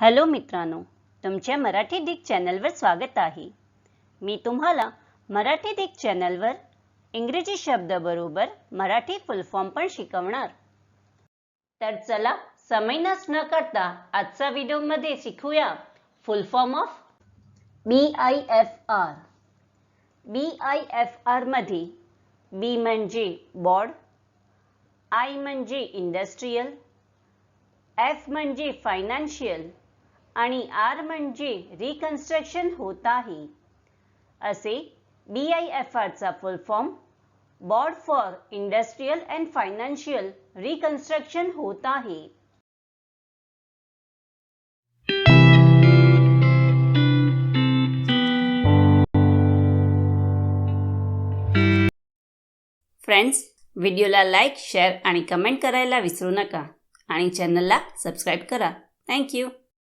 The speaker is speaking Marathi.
हॅलो मित्रांनो तुमच्या मराठी डिक चॅनलवर स्वागत आहे. मी तुम्हाला मराठी डिक चॅनलवर इंग्रजी शब्दाबरोबर मराठी फुल फॉर्म पण शिकवणार. तर चला समय नस न करता आजचा व्हिडिओमध्ये शिकूया. Full form of B I F R B I F आरमध्ये बी म्हणजे बॉर्ड आय म्हणजे इंडस्ट्रीयल एफ म्हणजे फायनान्शियल आणि आर म्हणजे रिकन्स्ट्रक्शन होत आहे असे B I F आरचा full form board for industrial and financial reconstruction होत आहे फ्रेंड्स व्हिडिओला लाईक शेअर आणि कमेंट करायला विसरू नका. आणि चॅनलला सबस्क्राईब करा. थँक्यू